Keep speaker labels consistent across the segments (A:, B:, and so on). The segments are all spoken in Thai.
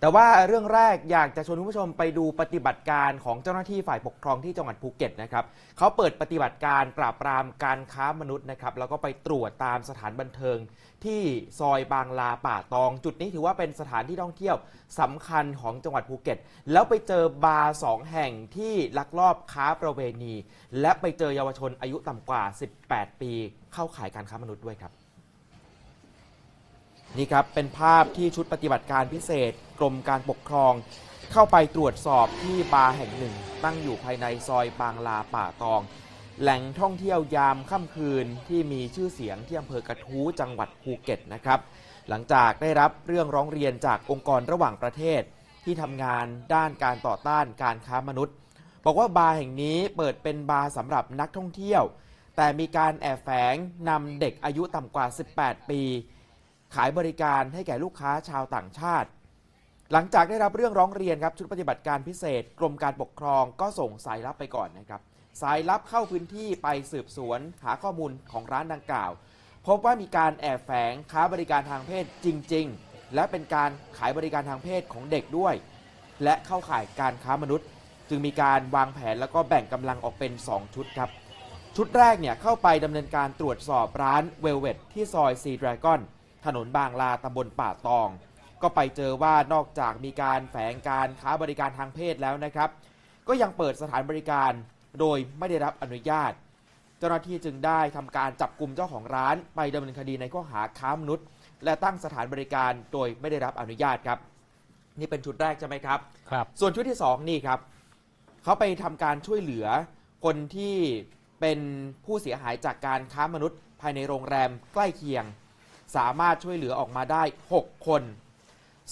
A: แต่ว่าเรื่องแรกอยากจะชวนคุณผู้ชมไปดูปฏิบัติการของเจ้าหน้าที่ฝ่ายปกครองที่จังหวัดภูเก็ตนะครับเขาเปิดปฏิบัติการปราบปรามการค้ามนุษย์นะครับแล้วก็ไปตรวจตามสถานบันเทิง ที่ซอยบางลาป่าตอง จุดนี้ถือว่าเป็นสถานที่ท่องเที่ยวสำคัญของจังหวัดภูเก็ต แล้วไปเจอบาร์สองแห่งที่ลักลอบค้าประเวณี และไปเจอเยาวชนอายุต่ำกว่า 18 ปี เข้าขายการค้ามนุษย์ด้วยครับ นี่ครับเป็นภาพที่ชุดปฏิบัติการพิเศษ กรมการปกครอง เข้าไปตรวจสอบที่บาร์แห่งหนึ่ง ตั้งอยู่ภายในซอยบางลาป่าตอง แหล่งท่องเที่ยวยามค่ำคืนที่มีชื่อเสียงที่อำเภอกระทู้จังหวัดภูเก็ตนะครับ หลังจากได้รับเรื่องร้องเรียนจากองค์กรระหว่างประเทศ ที่ทำงานด้านการต่อต้านการค้ามนุษย์ บอกว่าบาร์แห่งนี้เปิดเป็นบาร์สำหรับนักท่องเที่ยว แต่มีการแอบแฝงนำเด็กอายุต่ำกว่า 18 ปี ขายบริการให้แก่ลูกค้าชาวต่างชาติ หลังจากได้รับเรื่องร้องเรียนครับชุดปฏิบัติการพิเศษ กรมการปกครองก็ส่งสายลับไปก่อนนะครับ สายลับเข้าพื้นที่ไปสืบสวนหาข้อมูลของร้านดังกล่าว พบว่ามีการแอบแฝงค้าบริการทางเพศจริง ๆ และเป็นการขายบริการทางเพศของเด็กด้วย และเข้าข่ายการค้ามนุษย์ จึงมีการวางแผนแล้วก็แบ่งกำลังออกเป็น 2 ชุดครับชุดแรกเนี่ยเข้าไปดำเนินการตรวจสอบร้านเวลเวตที่ซอยซีดราก้อน ถนนบางลาตำบลป่าตอง ก็ไปเจอว่านอกจากมีการแฝงการค้าบริการทางเพศแล้วนะครับ ก็ยังเปิดสถานบริการโดยไม่ได้รับอนุญาต เจ้าหน้าที่จึงได้ทำการจับกลุ่มเจ้าของร้าน ไปดำเนินคดีในข้อหาค้ามนุษย์ และตั้งสถานบริการโดยไม่ได้รับอนุญาตครับ นี่เป็นชุดแรกใช่ไหมครับ
B: ครับ
A: ส่วนชุดที่ 2 นี่ครับเขาไปทำการช่วยเหลือคนที่เป็นผู้เสียหายจากการค้ามนุษย์ภายในโรงแรมใกล้เคียง สามารถช่วยเหลือออกมาได้ 6 คน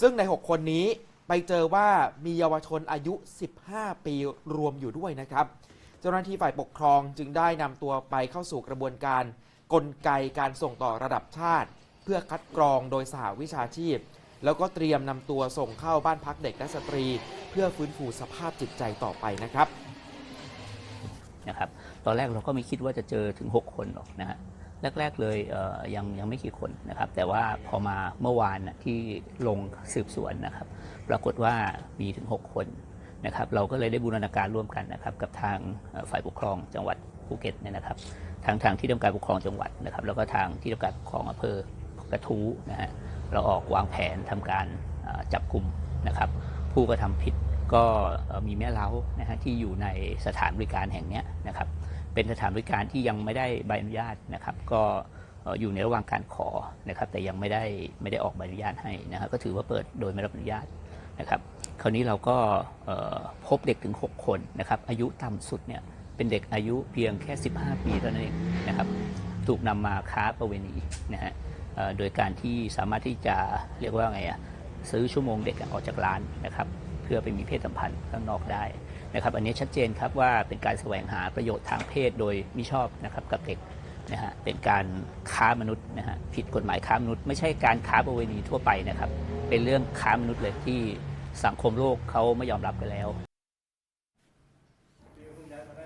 A: ซึ่งใน 6 คนนี้ไปเจอว่ามีเยาวชนอายุ 15 ปีรวมอยู่ด้วยนะครับ เจ้าหน้าที่ฝ่ายปกครองจึงได้นำตัวไปเข้าสู่กระบวนการกลไกการส่งต่อระดับชาติ เพื่อคัดกรองโดยสหวิชาชีพ แล้วก็เตรียมนำตัวส่งเข้าบ้านพักเด็กและสตรี เพื่อฟื้นฟูสภาพจิตใจต่อไปนะครับ
C: นะครับ ตอนแรกเราก็ไม่คิดว่าจะเจอถึง 6 คนหรอกนะฮะ แรก ๆเลยเยังยังไม่กี่คนนะครับ แต่ว่าพอมาเมื่อวานนะที่ลงสืบสวนนะครับ ปรากฏว่ามีถึง 6 คนนะครับ เราก็เลยได้บูรณาการร่วมกันนะครับ กับทางฝ่ายปกครองจังหวัดภูเก็ตเนี่ยนะครับทางทางที่ทำการปกครองจังหวัดนะครับ แล้วก็ทางที่ทำการปกครองอำเภอกระทู้นะฮะเราออกวางแผนทำการจับกลุ่มนะครับ ผู้กระทำผิดก็มีแม่เล้านะฮะที่อยู่ในสถานบริการแห่งนี้นะครับ เป็นสถานบริการที่ยังไม่ได้ใบอนุญาตนะครับ ก็อยู่ในระหว่างการขอนะครับ แต่ยังไม่ได้ไม่ได้ออกใบอนุญาตให้นะครับก็ถือว่าเปิดโดยไม่รับอนุญาตนะครับ คราวนี้เราก็พบเด็กถึง 6 คนนะครับ อายุต่ำสุดเนี่ยเป็นเด็กอายุเพียงแค่ 15 ปีเท่านั้นเองนะครับถูกนำมาค้าประเวณีนะฮะโดยการที่สามารถที่จะเรียกว่าไงอะซื้อชั่วโมงเด็กออกจากร้านนะครับ เพื่อไปมีเพศสัมพันธ์ข้างนอกได้ นะครับอันนี้ชัดเจนครับว่าเป็นการแสวงหาประโยชน์ทางเพศโดยมิชอบนะครับกับเด็กนะฮะเป็นการค้ามนุษย์นะฮะผิดกฎหมายค้ามนุษย์ ไม่ใช่การค้าประเวณีทั่วไปนะครับ เป็นเรื่องค้ามนุษย์เลยที่สังคมโลกเขาไม่ยอมรับกันแล้ว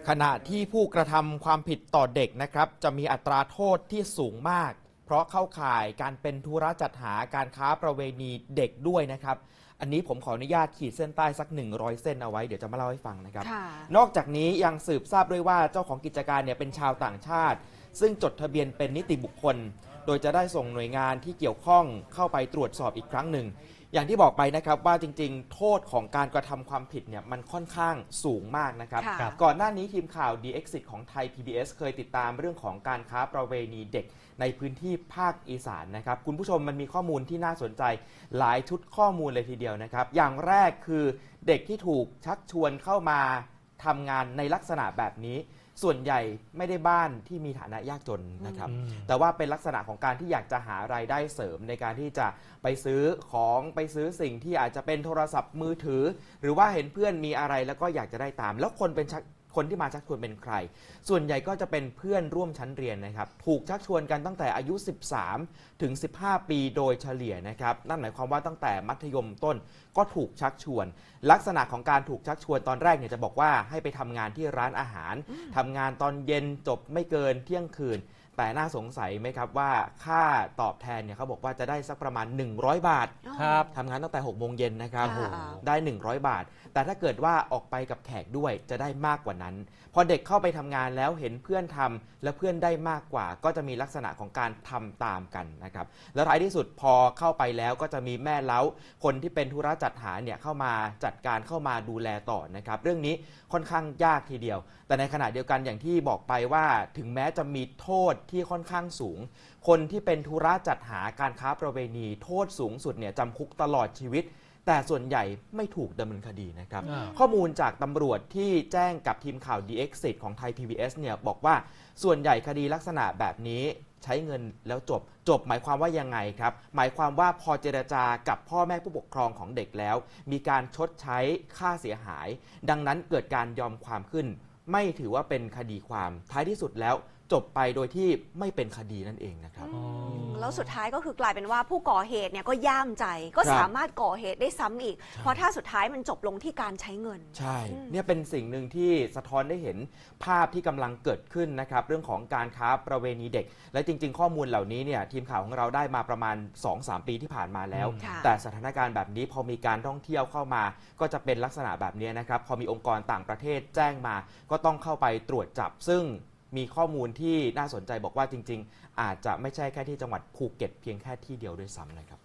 A: ขณะที่ผู้กระทำความผิดต่อเด็กนะครับ จะมีอัตราโทษที่สูงมาก เพราะเข้าข่ายการเป็นธุระจัดหาการค้าประเวณีเด็กด้วยนะครับ อันนี้ผมขออนุญาตขีดเส้นใต้สัก 100 เส้นเอาไว้เดี๋ยวจะมาเล่าให้ฟังนะครับ
D: ค่ะ
A: นอกจากนี้ยังสืบทราบด้วยว่าเจ้าของกิจการเนี่ยเป็นชาวต่างชาติ ซึ่งจดทะเบียนเป็นนิติบุคคล โดยจะได้ส่งหน่วยงานที่เกี่ยวข้องเข้าไปตรวจสอบอีกครั้งหนึ่ง อย่างที่บอกไปนะครับว่าจริง ๆ โทษของการกระทำความผิดเนี่ยมันค่อนข้างสูงมากนะครับ
D: ค่ะ
A: ก่อนหน้านี้ทีมข่าว The Exit ของไทย PBS เคยติดตามเรื่องของการค้าประเวณีเด็กในพื้นที่ภาคอีสานนะครับ คุณผู้ชมมันมีข้อมูลที่น่าสนใจหลายชุดข้อมูลเลยทีเดียวนะครับ อย่างแรกคือเด็กที่ถูกชักชวนเข้ามาทำงานในลักษณะแบบนี้ ส่วนใหญ่ไม่ได้บ้านที่มีฐานะยากจนนะครับ
B: อืม
A: แต่ว่าเป็นลักษณะของการที่อยากจะหารายได้เสริมในการที่จะไปซื้อของไปซื้อสิ่งที่อาจจะเป็นโทรศัพท์มือถือ หรือว่าเห็นเพื่อนมีอะไรแล้วก็อยากจะได้ตาม แล้วคนเป็นชัก คนที่มาชักชวนเป็นใคร ส่วนใหญ่ก็จะเป็นเพื่อนร่วมชั้นเรียนนะครับ ถูกชักชวนกันตั้งแต่อายุ 13 ถึง 15 ปีโดยเฉลี่ยนะครับ นั่นหมายความว่าตั้งแต่มัธยมต้นก็ถูกชักชวน ลักษณะของการถูกชักชวนตอนแรกเนี่ยจะบอกว่าให้ไปทำงานที่ร้านอาหารทำงานตอนเย็นจบไม่เกินเที่ยงคืน แต่น่าสงสัยไหมครับว่าค่าตอบแทนเนี่ยเขาบอกว่าจะได้สักประมาณ 100 บาท
B: ครับ
A: ทำงานตั้งแต่6โมงเย็นนะครับ
D: ค่ะ
A: ได้ 100 บาท แต่ถ้าเกิดว่าออกไปกับแขกด้วยจะได้มากกว่านั้น พอเด็กเข้าไปทำงานแล้วเห็นเพื่อนทำและเพื่อนได้มากกว่า ก็จะมีลักษณะของการทำตามกันนะครับ แล้วท้ายที่สุดพอเข้าไปแล้วก็จะมีแม่เล้า คนที่เป็นธุระจัดหาเนี่ยเข้ามาจัดการเข้ามาดูแลต่อนะครับ เรื่องนี้ค่อนข้างยากทีเดียว แต่ในขณะเดียวกันอย่างที่บอกไปว่าถึงแม้จะมีโทษที่ค่อนข้างสูง คนที่เป็นธุระจัดหาการค้าประเวณีโทษสูงสุดเนี่ยจำคุกตลอดชีวิต แต่ส่วนใหญ่ไม่ถูกดำเนินคดีนะครับ
B: อ้าว
A: ข้อมูลจากตำรวจที่แจ้งกับทีมข่าว DXit ของไทย PBS เนี่ยบอกว่าส่วนใหญ่คดีลักษณะแบบนี้ใช้เงินแล้วจบ จบหมายความว่ายังไงครับ หมายความว่าพอเจรจากับพ่อแม่ผู้ปกครองของเด็กแล้ว มีการชดใช้ค่าเสียหาย ดังนั้นเกิดการยอมความขึ้น ไม่ถือว่าเป็นคดีความท้ายที่สุดแล้ว จบไปโดยที่ไม่เป็นคดีนั่นเองนะครับ
D: อืมแล้วสุดท้ายก็คือกลายเป็นว่าผู้ก่อเหตุเนี่ยก็ย่ามใจก็
A: ครับ
D: สามารถก่อเหตุได้ซ้ำอีก เพราะถ้าสุดท้ายมันจบลงที่การใช้เงิน
A: ใช่
D: อืม
A: เนี่ยเป็นสิ่งหนึ่งที่สะท้อนได้เห็นภาพที่กำลังเกิดขึ้นนะครับ เรื่องของการค้าประเวณีเด็ก และจริง ๆ ข้อมูลเหล่านี้เนี่ยทีมข่าวของเราได้มาประมาณ 2-3 ปีที่ผ่านมาแล้ว
D: ค่ะ
A: แต่สถานการณ์แบบนี้พอมีการท่องเที่ยวเข้ามา ก็จะเป็นลักษณะแบบนี้นะครับพอมีองค์กรต่างประเทศแจ้งมา ก็ต้องเข้าไปตรวจจับซึ่ง มีข้อมูลที่น่าสนใจบอกว่าจริง ๆ อาจจะไม่ใช่แค่ที่จังหวัดภูเก็ตเพียงแค่ที่เดียวด้วยซ้ำนะครับ